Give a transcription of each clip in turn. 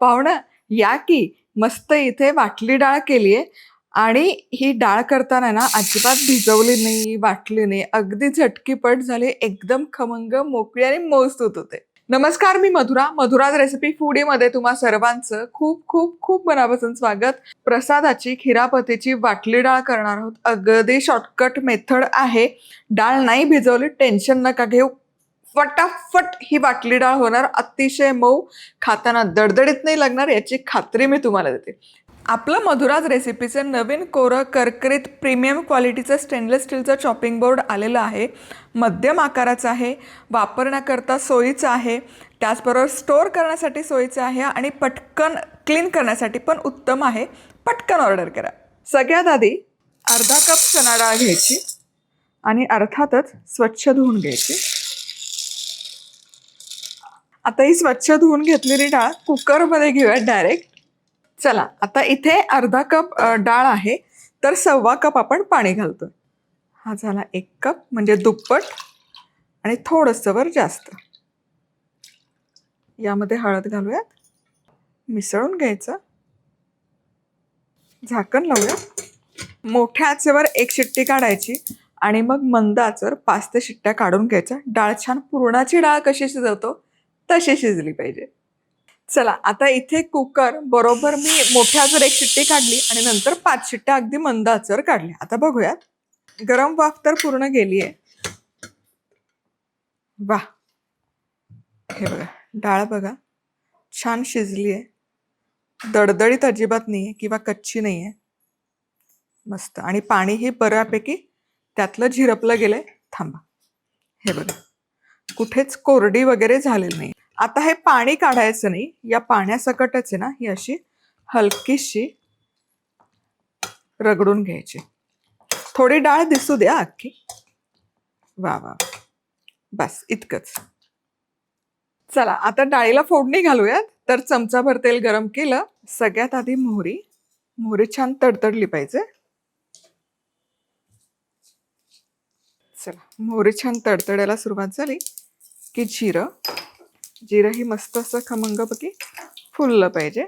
पाहुणं या की मस्त इथे वाटली डाळ केलीये आणि ही डाळ करताना ना अजिबात भिजवली नाही वाटली नाही. अगदी झटकीपट झाली एकदम खमंग मोकळी आणि मौसूत होते नमस्कार मी मधुरा. मधुराज रेसिपी फूडीमध्ये तुम्हा सर्वांचं खूप खूप खूप मनापासून स्वागत. प्रसादाची खिरापतीची वाटली डाळ करणार आहोत. अगदी शॉर्टकट मेथड आहे. डाळ नाही भिजवली टेन्शन नका घेऊ. फटाफट ही बाटली डाळ होणार अतिशय मऊ खाताना दडदडीत नाही लागणार याची खात्री मी तुम्हाला देते. आपलं मधुराज रेसिपीचं नवीन कोरं करकरीत प्रीमियम क्वालिटीचं स्टेनलेस स्टीलचं चॉपिंग बोर्ड आलेलं आहे. मध्यम आकाराचं आहे वापरण्याकरता सोयीचं आहे. त्याचबरोबर स्टोअर करण्यासाठी सोयीचं आहे आणि पटकन क्लीन करण्यासाठी पण उत्तम आहे. पटकन ऑर्डर करा. सगळ्यात आधी अर्धा कप चणा डाळ घ्यायची आणि अर्थातच स्वच्छ धुवून घ्यायची. आता ही स्वच्छ धुवून घेतलेली डाळ कुकरमध्ये घेऊयात डायरेक्ट चला आता इथे अर्धा कप डाळ आहे तर सव्वा कप आपण पाणी घालतो हा झाला एक कप म्हणजे दुप्पट आणि थोडंसं वर जास्त. यामध्ये हळद घालूयात. मिसळून घ्यायचं. झाकण लावूया मोठ्या आचेवर एक शिट्टी काढायची आणि मग मंद आचेवर पाच ते शिट्ट्या काढून घ्यायच्या. डाळ छान पुरणाची डाळ कशी शिजवतो तशी शिजली पाहिजे. चला आता इथे कुकर बरोबर मी मोठ्या जर एक शिट्टी काढली आणि नंतर पाच शिट्ट्या अगदी मंद आचर काढल्या. आता बघूयात. गरम वाफ तर पूर्ण गेली आहे वा हे बघा डाळ बघा. छान शिजली आहे दडदडीत अजिबात नाही आहे किंवा कच्ची नाही आहे मस्त. आणि पाणीही बऱ्यापैकी त्यातलं झिरपलं गेलंय. थांबा. हे बघा. कुठेच कोरडी वगैरे झालेली नाही. आता हे पाणी काढायचं नाही या पाण्यासकटच आहे ना ही अशी हलकीशी रगडून घ्यायची. थोडी डाळ दिसू द्या अख्खी वा वा. बस इतकंच. चला आता डाळीला फोडणी घालूयात. तर चमचाभर तेल गरम केलं. सगळ्यात आधी मोहरी. मोहरी छान तडतडली पाहिजे. चला मोहरी छान तडतडायला सुरुवात झाली. की जिरं. जिरं ही मस्त असं खमंगपैकी फुललं पाहिजे.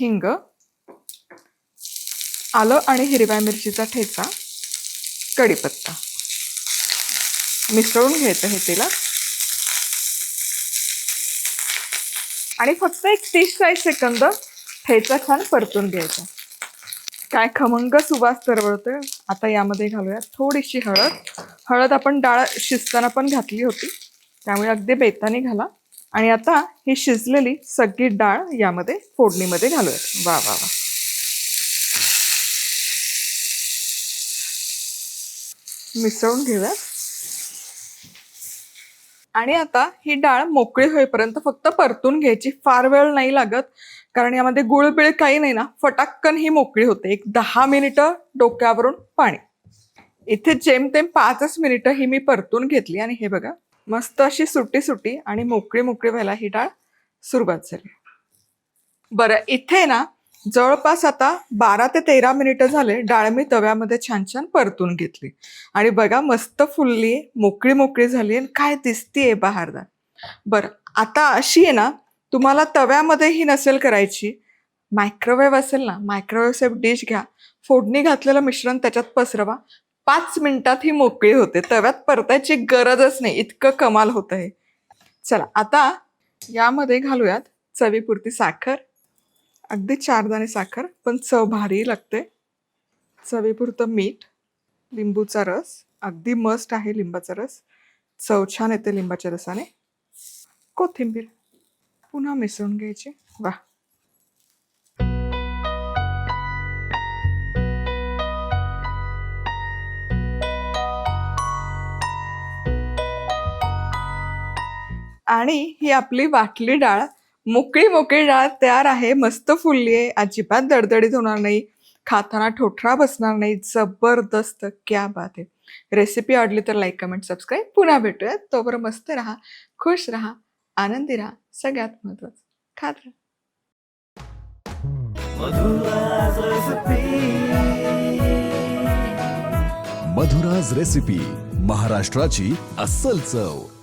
हिंग आलं आणि हिरव्या मिरचीचा ठेचा कढीपत्ता. मिसळून घ्यायचं हे तेलात. आणि फक्त एक तीस चाळीस सेकंद ठेचा छान परतून घ्यायचा. काय खमंग सुवास तरवळतोय. आता यामध्ये घालूया थोडीशी हळद. हळद आपण डाळ शिजताना पण घातली होती. त्यामुळे अगदी बेताने घाला. आणि आता ही शिजलेली सगळी डाळ यामध्ये फोडणीमध्ये घालूयात. वा वा वा. मिसळून घेऊयात. आणि आता ही डाळ मोकळी होईपर्यंत फक्त परतून घ्यायची. फार वेळ नाही लागत कारण यामध्ये गुळबिळ काही नाही ना फटाक्कन ही मोकळी होते. एक दहा मिनिटं डोक्यावरून पाणी. इथे जेमतेम पाचच मिनिटं ही मी परतून घेतली आणि हे बघा मस्त अशी सुटी सुटी आणि मोकळी मोकळी व्हायला ही डाळ सुरुवात झाली. बरं इथे ना जवळपास आता बारा ते तेरा मिनिटं झाले डाळ मी तव्यामध्ये छान छान परतून घेतली. आणि बघा मस्त फुलली मोकळी मोकळी झाली आणि काय दिसतीये बहारदार. बरं आता अशी आहे ना तुम्हाला तव्यामध्ये ही नसेल करायची. मायक्रोवेव्ह असेल ना मायक्रोवेव्ह सेफ डिश घ्या. फोडणी घातलेलं मिश्रण त्याच्यात पसरवा. पाच मिनिटात ही मोकळी होते. तव्यात परतायची गरजच नाही. इतकं कमाल होत आहे चला आता यामध्ये घालूयात चवीपुरती साखर. अगदी चार दाणे साखर पण चव भारी लागते. चवीपुरतं मीठ लिंबूचा रस. अगदी मस्त आहे लिंबाचा रस. चव छान येते लिंबाच्या रसाने. कोथिंबीर पुन्हा मिसळून घ्यायची. वा आणि ही आपली वाटली डाळ. मोकळी मोकळी डाळ तयार आहे. मस्त फुलली आहे अजिबात दडदडीत होणार नाही. खाताना ठोठरा बसणार नाही. जबरदस्त. क्या बात आहे. रेसिपी आवडली तर लाईक कमेंट सबस्क्राईब पुन्हा भेटूयात. तोपर्यंत मस्त राहा. खुश राहा. आनंदी राहा. सगळ्यात महत्वाचं. खात राहा. मधुराज रेसिपी महाराष्ट्राची अस्सल चव.